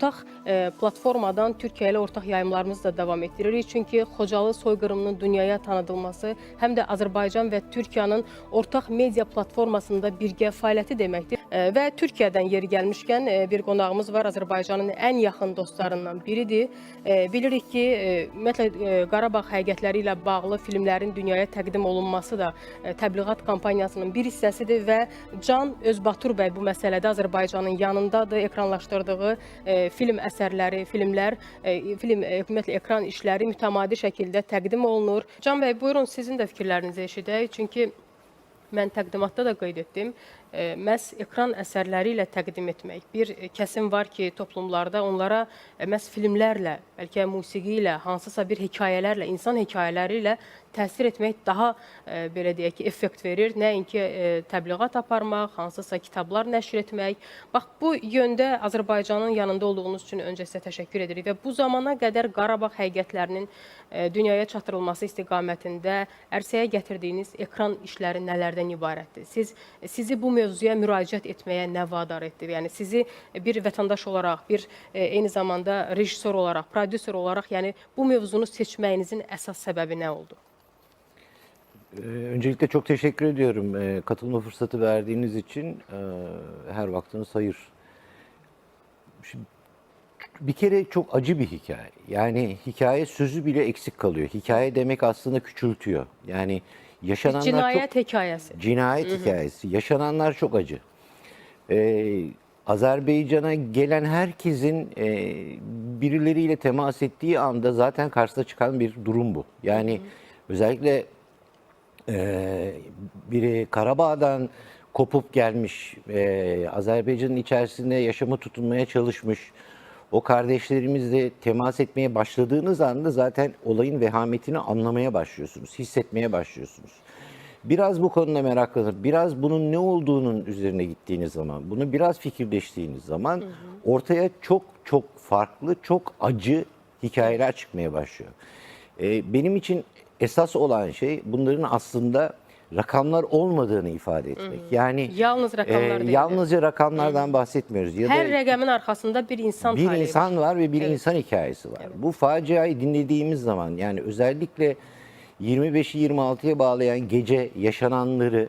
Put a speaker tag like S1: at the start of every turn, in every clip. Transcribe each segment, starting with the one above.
S1: ortaq e, platformadan Türkiyə ilə ortaq yayımlarımızı da davam etdiririk. Çünki Xocalı soyqırımının dünyaya tanıdılması həm də Azərbaycan və Türkiyənin ortaq media platformasında birgə fəaliyyəti deməkdir. E, və Türkiyədən yeri gəlmişkən e, bir qonağımız var. Azərbaycanın ən yaxın dostlarından biridir. E, bilirik ki, e, ümumiyyətlə e, Qarabağ həqiqətləri ilə bağlı filmlərin dünyaya təqdim olunması da e, təbliğat kampanyasının bir hissəsidir və Can Özbatur bəy bu məsələdə Azərbaycanın yanındadır. Ekranlaşdırdığı e, film filmlər, e, film e, ümumiyyətlə ekran işləri mütəmadi şəkildə təqdim olunur. Can bəy, buyurun sizin də fikirlərinizi eşidək. Çünki mən təqdimatda da qeyd etdim. E, məhz ekran əsərləri ilə təqdim etmək. Bir e, kəsim var ki, toplumlarda onlara e, məhz filmlərlə, bəlkə musiqi ilə, hansısa bir hekayələrlə, insan hekayələri ilə təsir etmək daha belə deyək ki, effekt verir. Nəinki təbliğat aparmaq, hansısa kitablar nəşr etmək. Bax bu yöndə Azərbaycanın yanında olduğunuz üçün öncə sizə təşəkkür edirik və bu zamana qədər Qarabağ həqiqətlərinin dünyaya çatdırılması istiqamətində ərsəyə gətirdiyiniz ekran işləri nələrdən ibarətdir? Siz sizi bu mövzuya müraciət etməyə nə vadar etdi? Yəni sizi bir vətəndaş olaraq, bir e, eyni zamanda rejissor olaraq, prodüser olaraq, yəni bu mövzunu seçməyinizin əsas səbəbi nə oldu?
S2: Ee, Öncelikle çok teşekkür ediyorum ee, katılma fırsatı verdiğiniz için. Her vaktiniz hayır. Şimdi bir kere çok acı bir hikaye. Yani hikaye sözü bile eksik kalıyor. Hikaye demek aslında küçültüyor. Yani yaşananlar
S1: Cinayət
S2: çok
S1: hekayəsi.
S2: cinayet hikayesi. Yaşananlar çok acı. Ee, Azerbaycan'a gelen herkesin e, birileriyle temas ettiği anda zaten karşısına çıkan bir durum bu. Yani özellikle e, biri Karabağ'dan kopup gelmiş, e, Azerbaycan'ın içerisinde yaşamı tutunmaya çalışmış, o kardeşlerimizle temas etmeye başladığınız anda zaten olayın vehametini anlamaya başlıyorsunuz, hissetmeye başlıyorsunuz. Biraz bu konuda meraklanıp, biraz bunun ne olduğunun üzerine gittiğiniz zaman, bunu biraz fikirleştiğiniz zaman ortaya çok çok farklı, çok acı hikayeler çıkmaya başlıyor. Ee, benim için esas olan şey bunların aslında rakamlar olmadığını ifade etmek. Yani
S1: Yalnız rakamlar
S2: e, yalnızca rakamlardan bahsetmiyoruz. Ya
S1: Hər
S2: da
S1: rəqəmin arxasında bir insan
S2: bir insan var ve bir
S1: Evet.
S2: insan hikayesi var. Bu faciayı dinlediğimiz zaman yani özellikle 25'i 26'ya bağlayan gece yaşananları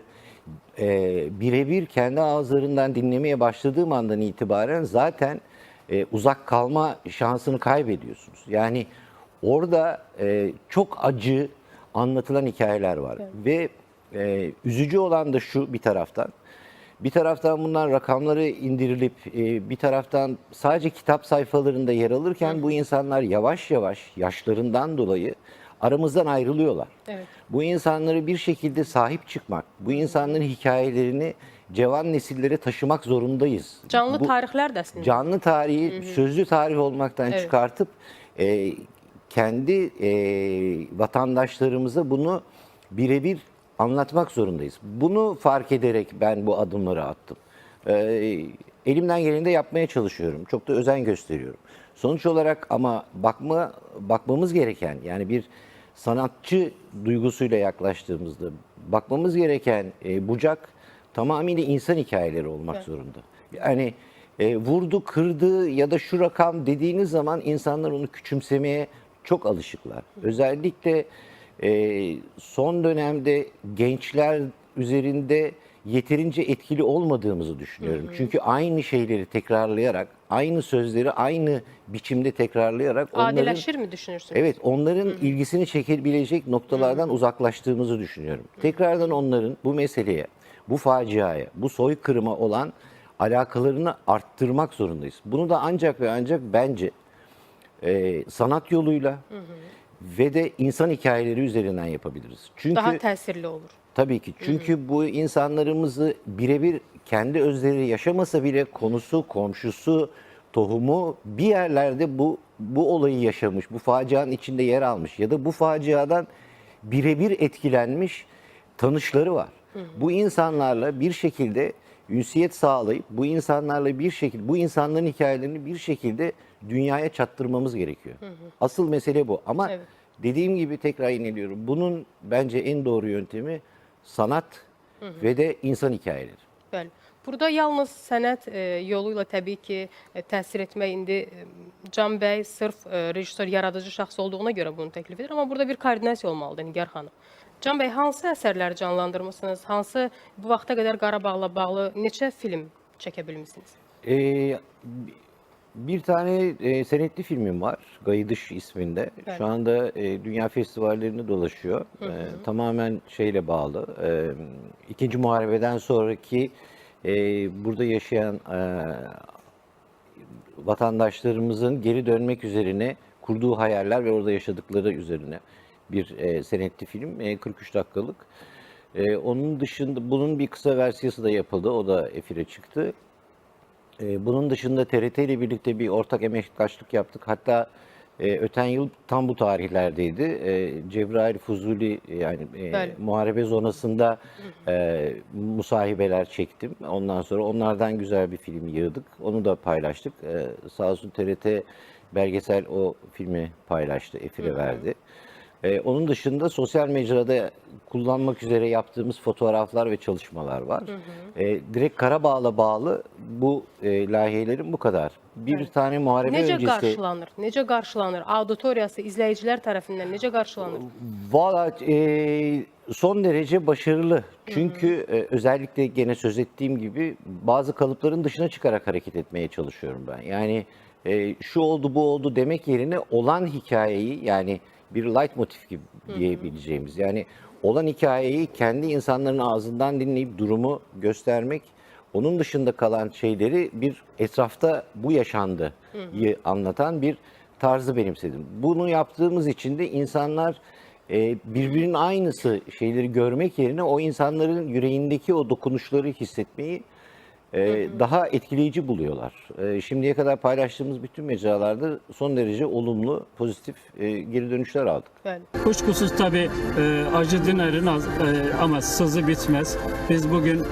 S2: e, birebir kendi ağızlarından dinlemeye başladığım andan itibaren zaten e, uzak kalma şansını kaybediyorsunuz. Yani orada e, çok acı anlatılan hikayeler var ve e, üzücü olan da şu bir taraftan. Bir taraftan bunlar rakamları indirilip e, bir taraftan sadece kitap sayfalarında yer alırken bu insanlar yavaş yavaş yaşlarından dolayı aramızdan ayrılıyorlar.
S1: Evet.
S2: Bu insanları bir şekilde sahip çıkmak, bu insanların hikayelerini cevan nesillere taşımak zorundayız.
S1: Canlı
S2: Bu-
S1: tarixlər də əslində.
S2: canlı tarihi sözlü tarih olmaktan
S1: Evet.
S2: çıkartıp e, kendi e, vatandaşlarımıza bunu birebir anlatmak zorundayız. Bunu fark ederek ben bu adımları attım. E, elimden geleni de yapmaya çalışıyorum. Çok da özen gösteriyorum. Sonuç olarak ama bakma bakmamız gereken yani bir sanatçı duygusuyla yaklaştığımızda bakmamız gereken e, bucak tamamıyla insan hikayeleri olmak
S1: Evet.
S2: zorunda. Yani e, vurdu, kırdı ya da şu rakam dediğiniz zaman insanlar onu küçümsemeye çok alışıklar. Özellikle e, son dönemde gençler üzerinde yeterince etkili olmadığımızı düşünüyorum. Çünkü aynı şeyleri tekrarlayarak, aynı sözleri aynı biçimde tekrarlayarak onların
S1: Adiləşir mi düşünürsünüz?
S2: Evet, onların ilgisini çekebilecek noktalardan uzaklaştığımızı düşünüyorum. Tekrardan onların bu meseleye, bu faciaya, bu soykırıma olan alakalarını arttırmak zorundayız. Bunu da ancak ve ancak bence e, sanat yoluyla ve de insan hikayeleri üzerinden yapabiliriz. Çünkü
S1: Daha təsirli olur.
S2: Tabii ki. Çünkü bu insanlarımızı birebir kendi özleri yaşamasa bile konusu, komşusu, tohumu bir yerlerde bu bu olayı yaşamış, bu facianın içinde yer almış ya da bu faciadan birebir etkilenmiş tanışları var. Bu insanlarla bir şekilde ünsiyet sağlayıp bu insanlarla bir şekilde bu insanların hikayelerini bir şekilde dünyaya çattırmamız gerekiyor. Asıl mesele bu. Ama
S1: Evet.
S2: dediğim gibi tekrar ineliyorum. Bunun bence en doğru yöntemi sanat ve de insan hikayeleri.
S1: Bəli. Burada yalnız sənət e, yolu ilə təbii ki, e, təsir etmək indi e, Can bəy sırf e, rejissor, yaradıcı şəxs olduğuna görə bunu təklif edir, amma burada bir koordinasiya olmalıdır Nigar xanım. Can bəy, hansı əsərləri canlandırmısınız? Hansı bu vaxta qədər Qarabağla bağlı neçə film çəkə bilmisiniz?
S2: Ee, bir tane e, senetli filmim var. Gayıdış isminde.
S1: Evet.
S2: Şu anda e, dünya festivallerini dolaşıyor. E, tamamen şeyle bağlı. E, İkinci Muharebe'den sonraki e, burada yaşayan e, vatandaşlarımızın geri dönmek üzerine kurduğu hayaller ve orada yaşadıkları üzerine bir e, senetli film. E, 43 dakikalık. E, onun dışında bunun bir kısa versiyası da yapıldı. O da efire çıktı. Ee, Bunun dışında TRT ile birlikte bir ortak emektaşlık yaptık. Hatta e, öten yıl tam bu tarihlerdeydi. E, Cebrail Fuzuli yani e, muharebe zonasında e, musahibeler çektim. Ondan sonra onlardan güzel bir film yığdık. Onu da paylaştık. E, sağ olsun TRT belgesel o filmi paylaştı, efire verdi. E, onun dışında sosyal mecrada kullanmak üzere yaptığımız fotoğraflar ve çalışmalar var. E, direkt Karabağ'la bağlı bu e, layihelerin bu kadar. Bir tane muharebe
S1: Necə
S2: öncesi...
S1: qarşılanır? Necə qarşılanır? Auditoriyası, izləyicilər tərəfindən necə qarşılanır?
S2: Valla e, son derece başarılı. Çünkü e, özellikle gene söz ettiğim gibi bazı kalıpların dışına çıkarak hareket etmeye çalışıyorum ben. Yani e, şu oldu bu oldu demek yerine olan hikayeyi yani bir light motif gibi diyebileceğimiz yani olan hikayeyi kendi insanların ağzından dinleyip durumu göstermek onun dışında kalan şeyleri bir etrafta bu yaşandıyı anlatan bir tarzı benimsedim. Bunu yaptığımız için de insanlar e, birbirinin aynısı şeyleri görmek yerine o insanların yüreğindeki o dokunuşları hissetmeyi e, daha etkileyici buluyorlar. E, şimdiye kadar paylaştığımız bütün mecralarda son derece olumlu, pozitif e, geri dönüşler aldık.
S1: Bəli.
S3: Kuşkusuz tabii e, acı dinerin az, e, ama sızı bitmez. Biz bugün e,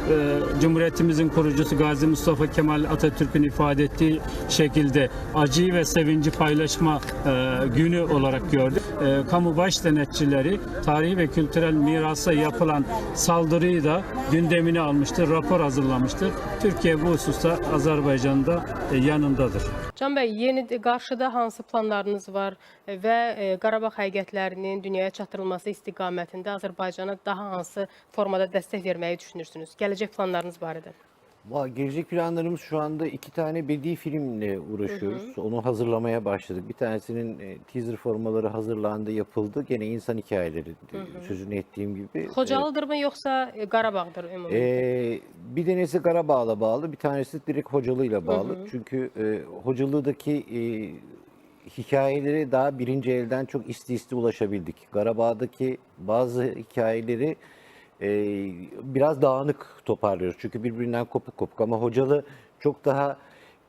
S3: Cumhuriyetimizin kurucusu Gazi Mustafa Kemal Atatürk'ün ifade ettiği şekilde acıyı ve sevinci paylaşma e, günü olarak gördük. E, kamu baş denetçileri tarihi ve kültürel mirasa yapılan saldırıyı da gündemine almıştır, rapor hazırlamıştır. Türkiye bu hususta Azerbaycan'ın da e, yanındadır.
S1: Can bəy, yeni qarşıda hansı planlarınız var və e, Qarabağ həqiqətlərinin dünyaya çatdırılması istiqamətində Azərbaycana daha hansı formada dəstək verməyi düşünürsünüz? Gələcək planlarınız barədə.
S2: Gelecek planlarımız şu anda iki tane bedi filmle uğraşıyoruz. Onu hazırlamaya başladık. Bir tanesinin e, teaser formaları hazırlandı, yapıldı. Gene insan hikayeleri e, sözünü ettiğim gibi.
S1: Xocalıdır mı yoxsa e, Qarabağdır ümumi?
S2: Ee, bir tanesi Karabağ'la bağlı, bir tanesi direkt Hocalı'yla bağlı. Çünkü e, Hocalı'daki e, hikayeleri daha birinci elden çok isti isti ulaşabildik. Karabağ'daki bazı hikayeleri e, biraz dağınık toparlıyoruz. Çünkü birbirinden kopuk kopuk ama Hocalı çok daha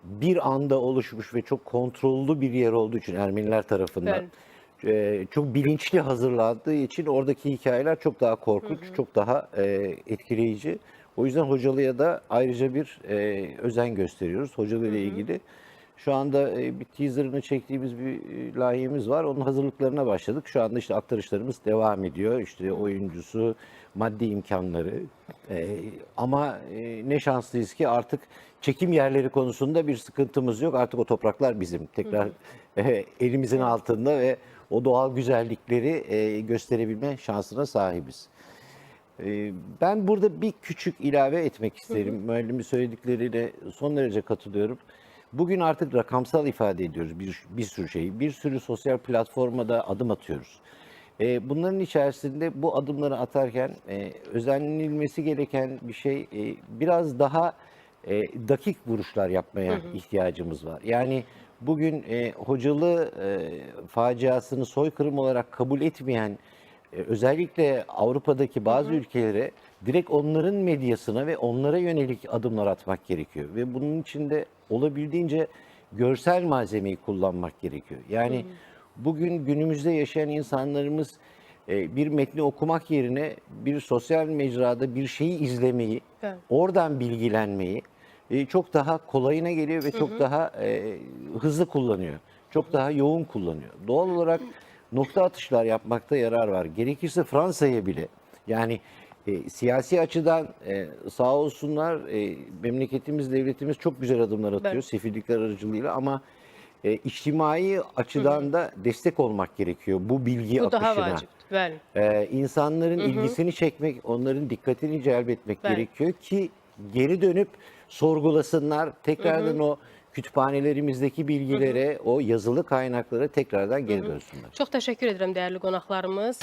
S2: bir anda oluşmuş ve çok kontrollü bir yer olduğu için Ermeniler tarafından e, çok bilinçli hazırlandığı için oradaki hikayeler çok daha korkunç, çok daha e, etkileyici. O yüzden Hocalı'ya da ayrıca bir e, özen gösteriyoruz. Hocalı ile ilgili. Şu anda e, bir teaserını çektiğimiz bir e, layihemiz var. Onun hazırlıklarına başladık. Şu anda işte aktarışlarımız devam ediyor. İşte oyuncusu, maddi imkanları. E, ama ne şanslıyız ki artık çekim yerleri konusunda bir sıkıntımız yok. Artık o topraklar bizim. Tekrar elimizin altında ve o doğal güzellikleri gösterebilme şansına sahibiz. Ben burada bir küçük ilave etmek isterim. Müellimin söyledikleriyle son derece katılıyorum. Bugün artık rakamsal ifade ediyoruz bir, bir sürü şeyi. Bir sürü sosyal platformada adım atıyoruz. Ee, Bunların içerisinde bu adımları atarken e, özenilmesi gereken bir şey e, biraz daha e, dakik vuruşlar yapmaya ihtiyacımız var. Yani bugün e, hocalı e, faciasını soykırım olarak kabul etmeyen e, özellikle Avrupa'daki bazı ülkelere direkt onların medyasına ve onlara yönelik adımlar atmak gerekiyor. Ve bunun için de olabildiğince görsel malzemeyi kullanmak gerekiyor. Yani bugün günümüzde yaşayan insanlarımız e, bir metni okumak yerine bir sosyal mecrada bir şeyi izlemeyi,
S1: Evet.
S2: oradan bilgilenmeyi e, çok daha kolayına geliyor ve çok daha e, hızlı kullanıyor. Çok daha yoğun kullanıyor. Doğal olarak nokta atışlar yapmakta yarar var. Gerekirse Fransa'ya bile yani E, siyasi açıdan e, sağ olsunlar e, memleketimiz, devletimiz çok güzel adımlar atıyor
S1: Evet.
S2: sefillikler aracılığıyla ama e, içtimai açıdan da destek olmak gerekiyor bu bilgi
S1: Bu daha
S2: akışına.
S1: vacib. Bəli.
S2: Ee, insanların ilgisini çekmek, onların dikkatini celbetmek
S1: Evet.
S2: gerekiyor ki geri dönüp sorgulasınlar. Tekrardan o kütüphanelerimizdeki bilgilere, o yazılı kaynaklara tekrardan geri dönsünler.
S1: Çox təşəkkür edirəm dəyərli qonaqlarımız.